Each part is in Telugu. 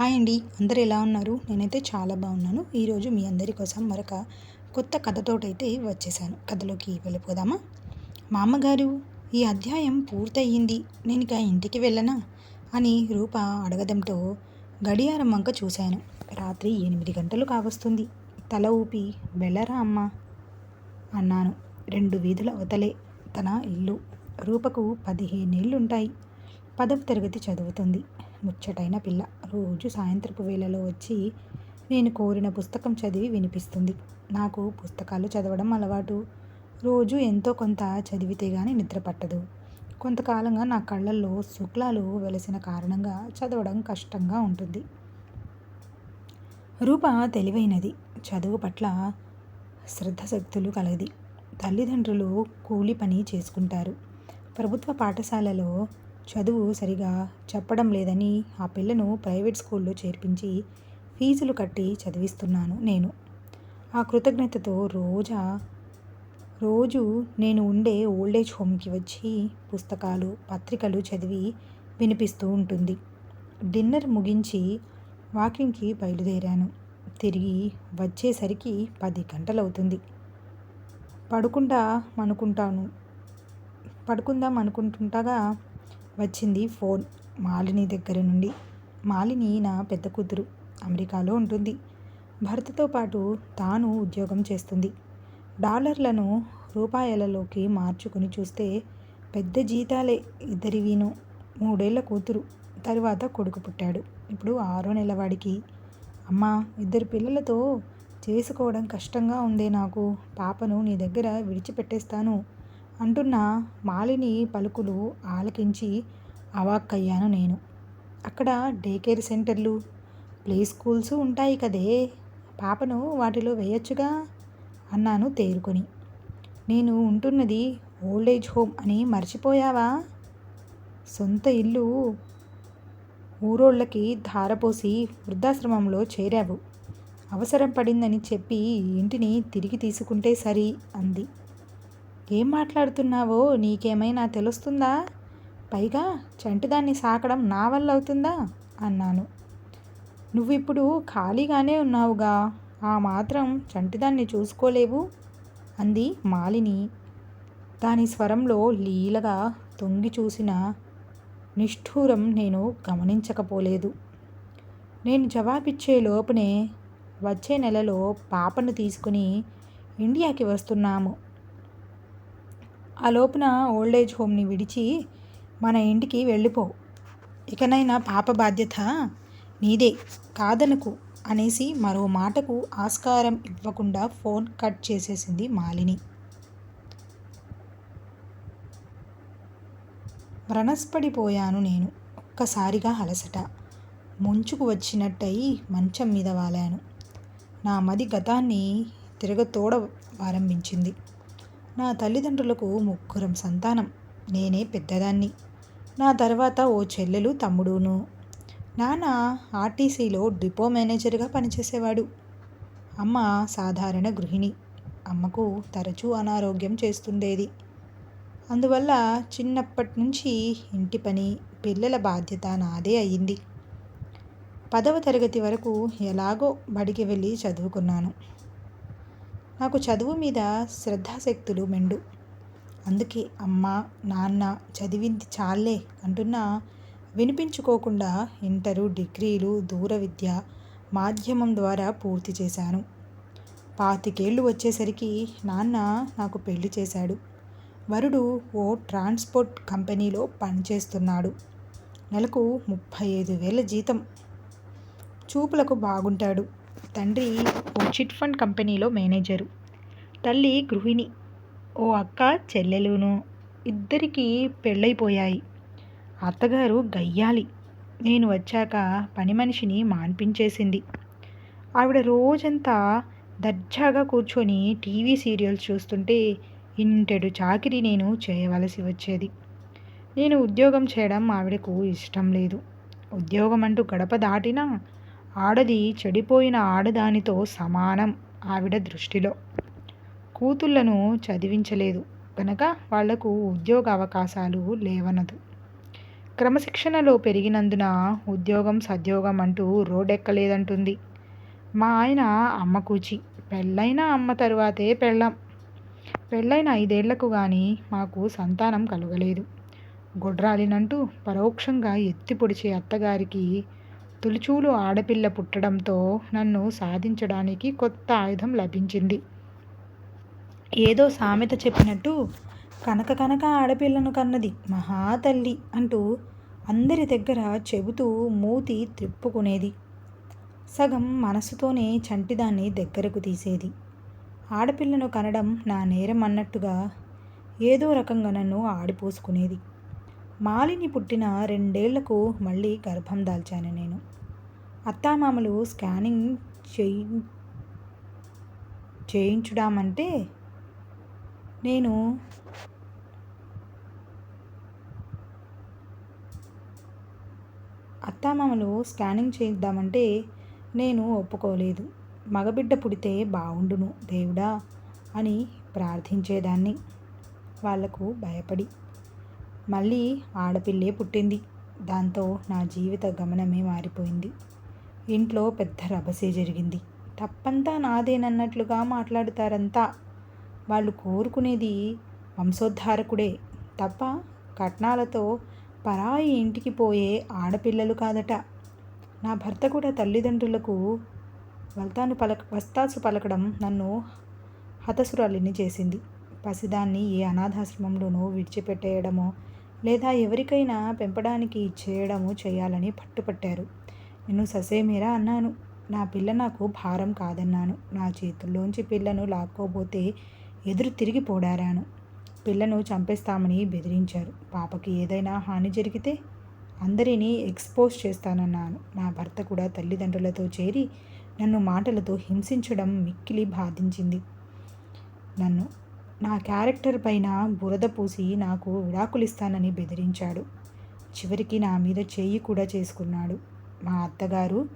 హాయ్ అండి. అందరు ఎలా ఉన్నారు? నేనైతే చాలా బాగున్నాను. ఈరోజు మీ అందరి కోసం మరొక కొత్త కథతోటైతే వచ్చేసాను. కథలోకి వెళ్ళిపోదామా? మా అమ్మగారు ఈ అధ్యాయం పూర్తయింది. నేను ఇక ఇంటికి వెళ్ళనా? అని రూప అడగడంతో గడియారం వంక చూశాను. రాత్రి ఎనిమిది గంటలు కావస్తుంది. తల ఊపి వెళ్ళరా అమ్మ అన్నాను. రెండు వీధుల అవతలే తన ఇల్లు. రూపకు పదిహేనేళ్ళుంటాయి. పదవ తరగతి చదువుతుంది. ముచ్చటైన పిల్ల. రోజు సాయంత్రపు వేళలో వచ్చి నేను కోరిన పుస్తకం చదివి వినిపిస్తుంది. నాకు పుస్తకాలు చదవడం అలవాటు. రోజు ఎంతో కొంత చదివితే కానీ నిద్ర పట్టదు. కొంతకాలంగా నా కళ్ళల్లో శుక్లాలు వెలసిన కారణంగా చదవడం కష్టంగా ఉంటుంది. రూప తెలివైనది. చదువు పట్ల శ్రద్ధశక్తులు కలది. తల్లిదండ్రులు కూలి పని చేసుకుంటారు. ప్రభుత్వ పాఠశాలలో చదువు సరిగా చెప్పడం లేదని ఆ పిల్లను ప్రైవేట్ స్కూల్లో చేర్పించి ఫీజులు కట్టి చదివిస్తున్నాను నేను. ఆ కృతజ్ఞతతో రోజా రోజు నేను ఉండే ఓల్డేజ్ హోమ్కి వచ్చి పుస్తకాలు పత్రికలు చదివి వినిపిస్తూ ఉంటుంది. డిన్నర్ ముగించి వాకింగ్కి బయలుదేరాను. తిరిగి వచ్చేసరికి పది గంటలవుతుంది. పడుకుండా అనుకుంటాను పడుకుందాం అనుకుంటుండగా వచ్చింది ఫోన్ మాలిని దగ్గర నుండి. మాలిని నా పెద్ద కూతురు. అమెరికాలో ఉంటుంది. భర్తతో పాటు తాను ఉద్యోగం చేస్తుంది. డాలర్లను రూపాయలలోకి మార్చుకుని చూస్తే పెద్ద జీతాలే ఇద్దరివీను మూడేళ్ళ కూతురు. తరువాత కొడుకు పుట్టాడు. ఇప్పుడు ఆరో నెలవాడికి అమ్మ ఇద్దరు పిల్లలతో చేసుకోవడం కష్టంగా ఉందే నాకు. పాపను నీ దగ్గర విడిచిపెట్టేస్తాను. అంటున్న మాలిని పలుకులు ఆలకించి అవాక్కయ్యాను నేను. అక్కడ డే కేర్ సెంటర్లు ప్లే స్కూల్స్ ఉంటాయి కదే. పాపను వాటిలో వేయొచ్చుగా? అన్నాను తేరుకొని. నేను ఉంటున్నది ఓల్డ్ ఏజ్ హోమ్ అని మర్చిపోయావా? సొంత ఇల్లు ఊరోళ్ళకి ధారపోసి వృద్ధాశ్రమంలో చేరావు. అవసరం పడిందని చెప్పి ఇంటిని తిరిగి తీసుకుంటే సరి అంది. ఏం మాట్లాడుతున్నావో? నీకేమైనా తెలుస్తుందా? పైగా చంటిదాన్ని సాకడం నా వల్ల అవుతుందా? అన్నాను. నువ్వు ఇప్పుడు ఖాళీగానే ఉన్నావుగా. ఆ మాత్రం చంటిదాన్ని చూసుకోలేవు? అంది మాలిని. దాని స్వరంలో లీలగా తొంగి చూసిన నిష్ఠూరం నేను గమనించకపోలేదు. నేను జవాబిచ్చే లోపునే వచ్చే నెలలో పాపను తీసుకుని ఇండియాకి వస్తున్నాము. ఆ లోపున ఓల్డ్ ఏజ్ హోమ్ని విడిచి మన ఇంటికి వెళ్ళిపో. ఇకనైనా పాప బాధ్యత నీదే కాదనకు అనేసి మరో మాటకు ఆస్కారం ఇవ్వకుండా ఫోన్ కట్ చేసేసింది మాలిని. వ్రణస్పడిపోయాను నేను ఒక్కసారిగా అలసట. ముంచుకు వచ్చినట్టయి మంచం మీద వాలాను. నా మది గతాన్ని తిరగతోడ ఆరంభించింది నా తల్లిదండ్రులకు ముగ్గురం సంతానం. నేనే పెద్దదాన్ని. నా తర్వాత ఓ చెల్లెలు తమ్ముడును. నాన్న ఆర్టీసీలో డిపో మేనేజర్గా పనిచేసేవాడు. అమ్మ సాధారణ గృహిణి. అమ్మకు తరచూ అనారోగ్యం చేస్తుండేది. అందువల్ల చిన్నప్పటి నుంచి ఇంటి పని పిల్లల బాధ్యత నాదే అయ్యింది. పదవ తరగతి వరకు ఎలాగో బడికి వెళ్ళి చదువుకున్నాను. నాకు చదువు మీద శ్రద్ధాశక్తులు మెండు. అందుకే అమ్మ నాన్న చదివింది చాలే అంటున్నా వినిపించుకోకుండా ఇంటరు డిగ్రీలు దూర విద్య మాధ్యమం ద్వారా పూర్తి చేశాను. పాతికేళ్ళు వచ్చేసరికి నాన్న నాకు పెళ్ళి చేశాడు. వరుడు ఓ ట్రాన్స్పోర్ట్ కంపెనీలో పనిచేస్తున్నాడు. నెలకు ముప్పై ఐదు వేల జీతం. చూపులకు బాగుంటాడు. తండ్రి ఓ చిట్ ఫండ్ కంపెనీలో మేనేజరు. తల్లి గృహిణి ఓ అక్క చెల్లెలును ఇద్దరికీ పెళ్ళైపోయాయి. అత్తగారు గయ్యాలి. నేను వచ్చాక పని మనిషిని మాన్పించేసింది. ఆవిడ రోజంతా దర్జాగా కూర్చొని టీవీ సీరియల్స్ చూస్తుంటే ఇంటెడు చాకిరి నేను చేయవలసి వచ్చేది. నేను ఉద్యోగం చేయడం ఆవిడకు ఇష్టం లేదు. ఉద్యోగం అంటూ గడప దాటినా ఆడది చెడిపోయిన ఆడదానితో సమానం ఆవిడ దృష్టిలో. కూతుళ్ళను చదివించలేదు. కనుక వాళ్ళకు ఉద్యోగ అవకాశాలు లేవనదు. క్రమశిక్షణలో పెరిగినందున ఉద్యోగం సద్యోగం అంటూ రోడ్డెక్కలేదంటుంది. మా ఆయన అమ్మ కూచి పెళ్ళైన అమ్మ తరువాతే పెళ్ళాం. పెళ్ళైన ఐదేళ్ళకు గాని మాకు సంతానం కలగలేదు. గొడ్రాలినంటూ పరోక్షంగా ఎత్తి పొడిచే అత్తగారికి తొలిచూలు ఆడపిల్ల పుట్టడంతో నన్ను సాధించడానికి కొత్త ఆయుధం లభించింది. ఏదో సామెత చెప్పినట్టు కనక కనక ఆడపిల్లను కన్నది మహాతల్లి అంటూ అందరి దగ్గర చెబుతూ మూతి త్రిప్పుకునేది. సగం మనసుతోనే చంటిదాన్ని దగ్గరకు తీసేది. ఆడపిల్లను కనడం నా నేరం అన్నట్టుగా ఏదో రకంగా నన్ను ఆడిపోసుకునేది. మాలిని పుట్టిన రెండేళ్ళకు మళ్ళీ గర్భం దాల్చాను నేను. అత్తామామలు స్కానింగ్ చేయి చేయించుడామంటే నేను అత్తామామలు స్కానింగ్ చేద్దామంటే నేను ఒప్పుకోలేదు. మగబిడ్డ పుడితే బాగుండును దేవుడా అని ప్రార్థించేదాన్ని. వాళ్ళకు భయపడి మళ్ళీ ఆడపిల్లే పుట్టింది. దాంతో నా జీవిత గమనమే మారిపోయింది. ఇంట్లో పెద్ద రభసే జరిగింది. తప్పంతా నాదేనన్నట్లుగా మాట్లాడుతారంతా. వాళ్ళు కోరుకునేది వంశోద్ధారకుడే తప్ప కట్నాలతో పరాయి ఇంటికి పోయే ఆడపిల్లలు కాదట. నా భర్త కూడా తల్లిదండ్రులకు వల్తాను పలక వస్తాసు పలకడం నన్ను హతసురాలిని చేసింది. పసిదాన్ని ఏ అనాథాశ్రమంలోనో విడిచిపెట్టేయడమో లేదా ఎవరికైనా పెంపడానికి ఇచ్చేయడము చేయాలని పట్టుపట్టారు. నేను ససేమిరా? అన్నాను. నా పిల్ల నాకు భారం కాదన్నాను. నా చేతుల్లోంచి పిల్లను లాక్కోబోతే ఎదురు తిరిగి పోడారాను. పిల్లను చంపేస్తామని బెదిరించారు. పాపకి ఏదైనా హాని జరిగితే అందరినీ ఎక్స్పోజ్ చేస్తానన్నాను. నా భర్త కూడా తల్లిదండ్రులతో చేరి నన్ను మాటలతో హింసించడం మిక్కిలి బాధించింది. నన్ను నా క్యారెక్టర్ పైన బురద పూసి నాకు విడాకులిస్తానని బెదిరించాడు. చివరికి నా మీద చేయి కూడా చేసుకున్నాడు. మా అత్తగారు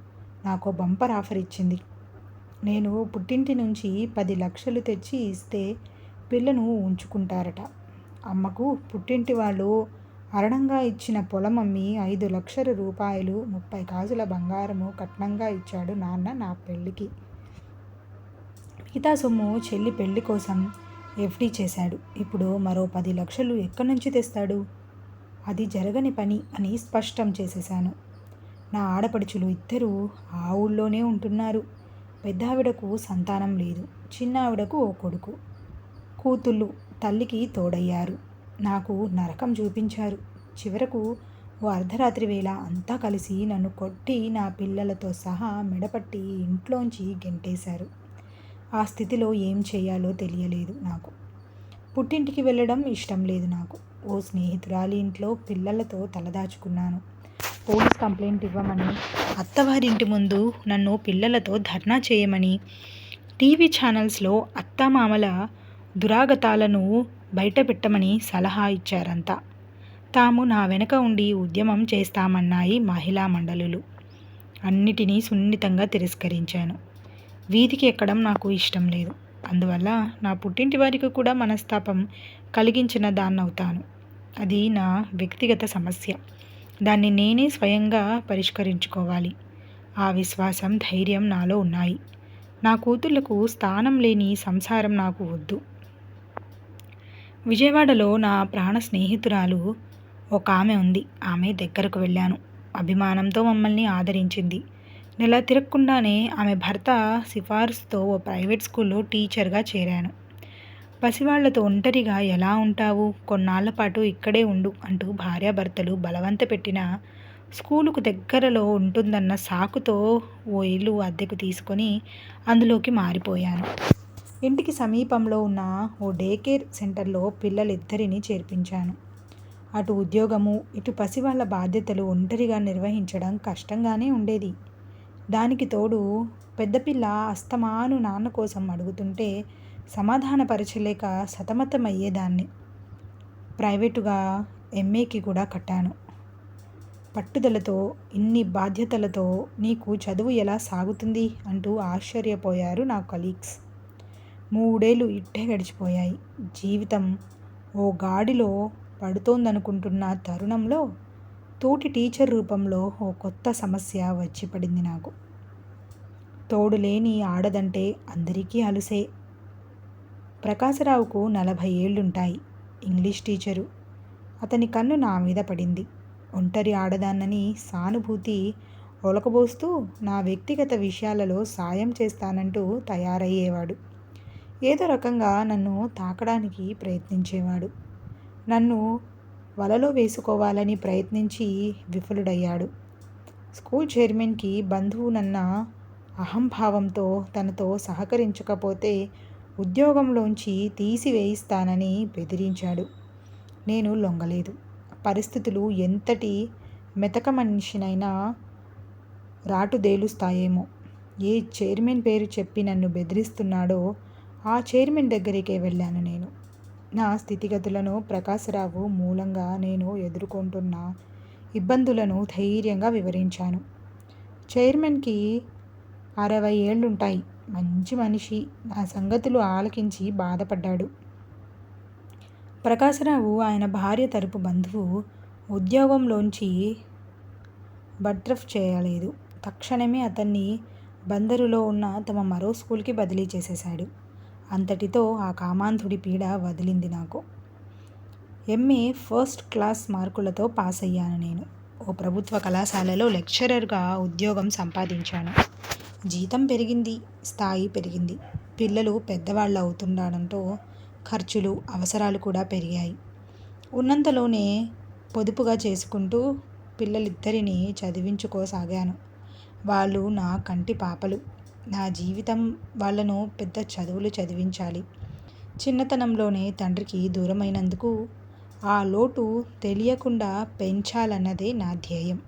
నాకు బంపర్ ఆఫర్ ఇచ్చింది. నేను పుట్టింటి నుంచి పది లక్షలు తెచ్చి ఇస్తే పిల్లను ఉంచుకుంటారట. అమ్మకు పుట్టింటి వాళ్ళు అరణంగా ఇచ్చిన పొలం అమ్మి ఐదు లక్షల రూపాయలు ముప్పై కాజుల బంగారము కట్నంగా ఇచ్చాడు నాన్న నా పెళ్ళికి. మిగతా సొమ్ము చెల్లి పెళ్ళి కోసం ఎఫ్డి చేశాడు. ఇప్పుడు మరో పది లక్షలు ఎక్కడి నుంచి తెస్తాడు? అది జరగని పని అని స్పష్టం చేసేశాను. నా ఆడపడుచులు ఇద్దరూ ఆ ఊళ్ళోనే ఉంటున్నారు. పెద్దావిడకు సంతానం లేదు. చిన్న ఆవిడకు ఓ కొడుకు. కూతుళ్ళు తల్లికి తోడయ్యారు. నాకు నరకం చూపించారు. చివరకు ఓ అర్ధరాత్రి వేళ అంతా కలిసి నన్ను కొట్టి నా పిల్లలతో సహా మెడపట్టి ఇంట్లోంచి గెంటేశారు. ఆ స్థితిలో ఏం చేయాలో తెలియలేదు నాకు. పుట్టింటికి వెళ్ళడం ఇష్టం లేదు నాకు. ఓ స్నేహితురాలి ఇంట్లో పిల్లలతో తలదాచుకున్నాను. పోలీస్ కంప్లైంట్ ఇవ్వమని అత్తవారింటి ముందు నన్ను పిల్లలతో ధర్నా చేయమని టీవీ ఛానల్స్లో అత్తమామల దురాగతాలను బయటపెట్టమని సలహా ఇచ్చారంతా తాము నా వెనక ఉండి ఉద్యమం చేస్తామన్నాయి మహిళా మండలులు. అన్నిటినీ సున్నితంగా తిరస్కరించాను. వీధికి ఎక్కడం నాకు ఇష్టం లేదు. అందువల్ల నా పుట్టింటి వారికి కూడా మనస్తాపం కలిగించిన దాన్నవుతాను. అది నా వ్యక్తిగత సమస్య. దాన్ని నేనే స్వయంగా పరిష్కరించుకోవాలి. ఆ విశ్వాసం ధైర్యం నాలో ఉన్నాయి. నా కూతుళ్ళకు స్థానం లేని సంసారం నాకు వద్దు. విజయవాడలో నా ప్రాణ స్నేహితురాలు ఒక ఆమె ఉంది. ఆమె దగ్గరకు వెళ్ళాను. అభిమానంతో మమ్మల్ని ఆదరించింది. నెల తిరగకుండానే ఆమె భర్త సిఫార్సుతో ఓ ప్రైవేట్ స్కూల్లో టీచర్గా చేరాను. పసివాళ్ళతో ఒంటరిగా ఎలా ఉంటావు? కొన్నాళ్ళ పాటు ఇక్కడే ఉండు అంటూ భార్యాభర్తలు బలవంత పెట్టిన స్కూలుకు దగ్గరలో ఉంటుందన్న సాకుతో ఓ ఇల్లు అద్దెకు తీసుకొని అందులోకి మారిపోయాను. ఇంటికి సమీపంలో ఉన్న ఓ డే కేర్ సెంటర్లో పిల్లలిద్దరిని చేర్పించాను. అటు ఉద్యోగము ఇటు పసివాళ్ళ బాధ్యతలు ఒంటరిగా నిర్వహించడం కష్టంగానే ఉండేది. దానికి తోడు పెద్దపిల్ల అస్తమాను నాన్న కోసం అడుగుతుంటే సమాధానపరచలేక సతమతమయ్యేదాన్ని. ప్రైవేటుగా ఎంఏకి కూడా కట్టాను. పట్టుదలతో ఇన్ని బాధ్యతలతో నీకు చదువు ఎలా సాగుతుంది అంటూ ఆశ్చర్యపోయారు నా కలీగ్స్. మూడేళ్ళు ఇట్టే గడిచిపోయాయి. జీవితం ఓ గాడిలో పడుతోందనుకుంటున్న తరుణంలో తోటి టీచర్ రూపంలో ఓ కొత్త సమస్య వచ్చి పడింది నాకు. తోడు లేని ఆడదంటే అందరికీ అలుసే. ప్రకాశరావుకు నలభై ఏళ్ళుంటాయి ఇంగ్లీష్ టీచరు. అతని కన్ను నా మీద పడింది. ఒంటరి ఆడదాన్నని సానుభూతి ఒలకబోస్తూ నా వ్యక్తిగత విషయాలలో సాయం చేస్తానంటూ తయారయ్యేవాడు. ఏదో రకంగా నన్ను తాకడానికి ప్రయత్నించేవాడు. నన్ను వలలో వేసుకోవాలని ప్రయత్నించి విఫలుడయ్యాడు. స్కూల్ చైర్మన్కి బంధువునన్న అహంభావంతో తనతో సహకరించకపోతే ఉద్యోగంలోంచి తీసివేయిస్తానని బెదిరించాడు. నేను లొంగలేదు. పరిస్థితులు ఎంతటి మెతక మనిషినైనా రాటుదేలుస్తాయేమో. ఏ చైర్మన్ పేరు చెప్పి నన్ను బెదిరిస్తున్నాడో ఆ చైర్మన్ దగ్గరికే వెళ్ళాను నేను. నా స్థితిగతులను ప్రకాశరావు మూలంగా నేను ఎదుర్కొంటున్న ఇబ్బందులను ధైర్యంగా వివరించాను. చైర్మన్కి అరవై ఏళ్ళుంటాయి. మంచి మనిషి. నా సంగతులు ఆలకించి బాధపడ్డాడు. ప్రకాశరావు ఆయన భార్య తరపు బంధువు ఉద్యోగంలోంచి బర్త్రఫ్ చేయలేదు. తక్షణమే అతన్ని బందరులో ఉన్న తమ మరో స్కూల్కి బదిలీ చేసేశాడు. అంతటితో ఆ కామాంధుడి పీడ వదిలింది నాకు. ఎంఏ ఫస్ట్ క్లాస్ మార్కులతో పాస్ అయ్యాను నేను. ఓ ప్రభుత్వ కళాశాలలో లెక్చరర్గా ఉద్యోగం సంపాదించాను. జీతం పెరిగింది స్థాయి పెరిగింది. పిల్లలు పెద్దవాళ్ళు అవుతుండడంతో ఖర్చులు అవసరాలు కూడా పెరిగాయి. ఉన్నంతలోనే పొదుపుగా చేసుకుంటూ పిల్లలిద్దరినీ చదివించుకోసాగాను. వాళ్ళు నా కంటి పాపలు. నా జీవితం వాళ్ళను పెద్ద చదువులు చదివించాలి. చిన్నతనంలోనే తండ్రికి దూరమైనందుకు ఆ లోటు తెలియకుండా పెంచాలన్నదే నా ధ్యేయం.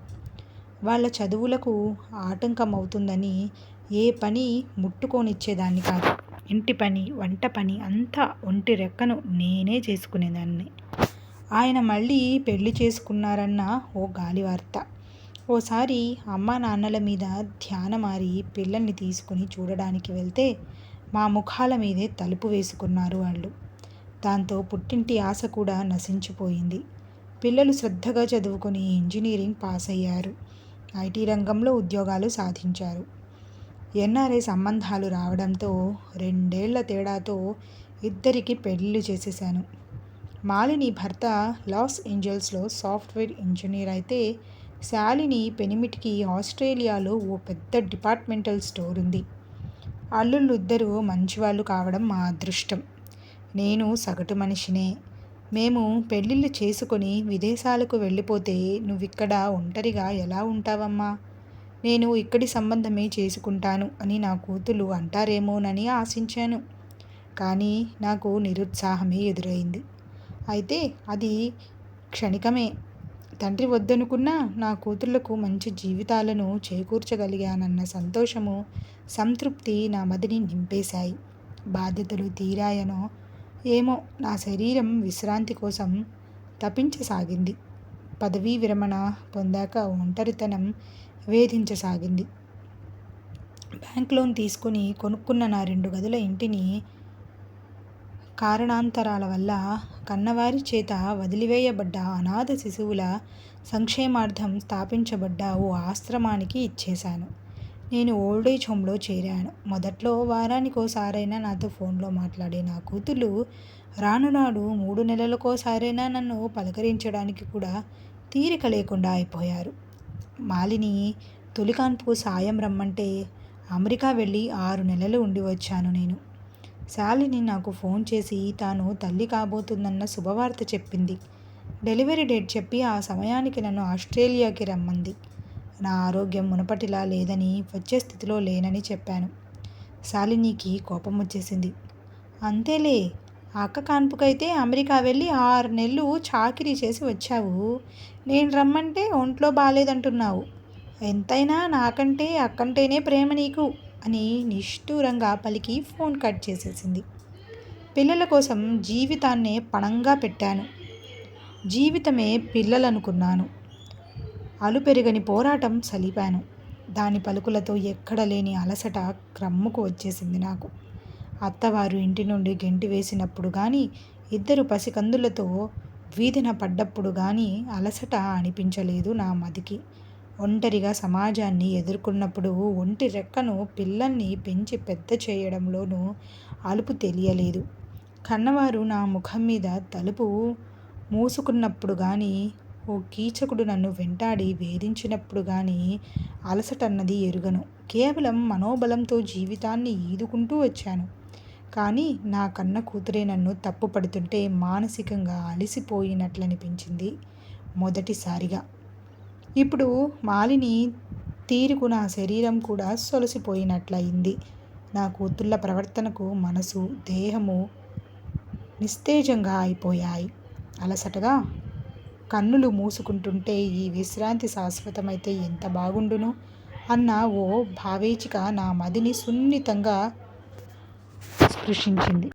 వాళ్ళ చదువులకు ఆటంకం అవుతుందని ఏ పని ముట్టుకోనిచ్చేదాన్ని కాదు. ఇంటి పని వంట పని అంతా ఒంటి రెక్కను నేనే చేసుకునేదాన్ని. ఆయన మళ్ళీ పెళ్ళి చేసుకున్నారన్న ఓ గాలి వార్త ఓసారి అమ్మా నాన్నల మీద ధ్యానమారి పిల్లల్ని తీసుకుని చూడడానికి వెళ్తే మా ముఖాల మీదే తలుపు వేసుకున్నారు వాళ్ళు. దాంతో పుట్టింటి ఆశ కూడా నశించిపోయింది. పిల్లలు శ్రద్ధగా చదువుకొని ఇంజనీరింగ్ పాస్ అయ్యారు ఐటీ రంగంలో ఉద్యోగాలు సాధించారు. ఎన్ఆర్ఐ సంబంధాలు రావడంతో రెండేళ్ళ తేడాతో ఇద్దరికి పెళ్ళిళ్ళు చేసేశాను. మాలిని భర్త లాస్ ఏంజల్స్లో సాఫ్ట్వేర్ ఇంజనీర్ అయితే శాలిని పెనిమిటికి ఆస్ట్రేలియాలో ఓ పెద్ద డిపార్ట్మెంటల్ స్టోర్ ఉంది. అల్లుళ్ళు ఇద్దరు మంచివాళ్ళు కావడం మా అదృష్టం. నేను సగటు మనిషినే. మేము పెళ్ళిళ్ళు చేసుకొని విదేశాలకు వెళ్ళిపోతే నువ్విక్కడ ఒంటరిగా ఎలా ఉంటావమ్మా? నేను ఇక్కడి సంబంధమే చేసుకుంటాను అని నా కూతులు అంటారేమోనని ఆశించాను. కానీ నాకు నిరుత్సాహమే ఎదురైంది. అయితే అది క్షణికమే. తండ్రి వద్దనుకున్నా నా కూతుళ్ళకు మంచి జీవితాలను చేకూర్చగలిగానన్న సంతోషము సంతృప్తి నా మదిని నింపేశాయి. బాధ్యతలు తీరాయనో ఏమో నా శరీరం విశ్రాంతి కోసం తపించసాగింది. పదవీ విరమణ పొందాక ఒంటరితనం వేధించసాగింది. బ్యాంక్ లోన్ తీసుకుని కొనుక్కున్న నా రెండు గదుల ఇంటిని కారణాంతరాల వల్ల కన్నవారి చేత వదిలివేయబడ్డ అనాథ శిశువుల సంక్షేమార్థం స్థాపించబడ్డ ఓ ఆశ్రమానికి ఇచ్చేశాను. నేను ఓల్డేజ్ హోమ్లో చేరాను. మొదట్లో వారానికోసారైనా నాతో ఫోన్లో మాట్లాడే నా కూతుళ్ళు రానునాడు మూడు నెలలకోసారైనా నన్ను పలకరించడానికి కూడా తీరిక లేకుండా అయిపోయారు. మాలిని తొలికాన్పు సాయం రమ్మంటే అమెరికా వెళ్ళి ఆరు నెలలు ఉండి వచ్చాను నేను. శాలిని నాకు ఫోన్ చేసి తాను తల్లి కాబోతుందన్న శుభవార్త చెప్పింది. డెలివరీ డేట్ చెప్పి ఆ సమయానికి నన్ను ఆస్ట్రేలియాకి రమ్మంది. నా ఆరోగ్యం మునపటిలా లేదని వచ్చే స్థితిలో లేనని చెప్పాను. శాలినికి కోపం వచ్చేసింది. అంతేలే అక్క కాన్పుకైతే అమెరికా వెళ్ళి ఆరు నెలలు చాకిరీ చేసి వచ్చావు. నేను రమ్మంటే ఒంట్లో బాగాలేదంటున్నావు ఎంతైనా నాకంటే అక్కంటేనే ప్రేమ నీకు. అని నిష్ఠూరంగా పలికి ఫోన్ కట్ చేసేసింది. పిల్లల కోసం జీవితాన్నే పణంగా పెట్టాను. జీవితమే పిల్లలనుకున్నాను. అలుపెరగని పోరాటం సలిపాను. దాని పలుకులతో ఎక్కడ లేని అలసట క్రమ్ముకు వచ్చేసింది నాకు. అత్తవారు ఇంటి నుండి గెంటి వేసినప్పుడు కానీ ఇద్దరు పసికందులతో వీధిన పడ్డప్పుడు కానీ అలసట అనిపించలేదు నా మదికి. ఒంటరిగా సమాజాన్ని ఎదుర్కొన్నప్పుడు ఒంటి రెక్కను పిల్లల్ని పెంచి పెద్ద చేయడంలోనూ అలుపు తెలియలేదు. కన్నవారు నా ముఖం మీద తలుపు మూసుకున్నప్పుడు కానీ ఓ కీచకుడు నన్ను వెంటాడి వేధించినప్పుడు కానీ అలసటన్నది ఎరుగను. కేవలం మనోబలంతో జీవితాన్ని ఈదుకుంటూ వచ్చాను. కానీ నా కన్న కూతురే నన్ను తప్పుపడుతుంటే మానసికంగా అలసిపోయినట్లనిపించింది మొదటిసారిగా. ఇప్పుడు మాలిని తీరుకు నా శరీరం కూడా సొలసిపోయినట్లయింది. నా కూతుళ్ళ ప్రవర్తనకు మనసు దేహము నిస్తేజంగా అయిపోయాయి. అలసటగా కన్నులు మూసుకుంటుంటే ఈ విశ్రాంతి శాశ్వతమైతే ఎంత బాగుండును అన్న ఓ భావేచిక నా మదిని సున్నితంగా స్పృశించింది.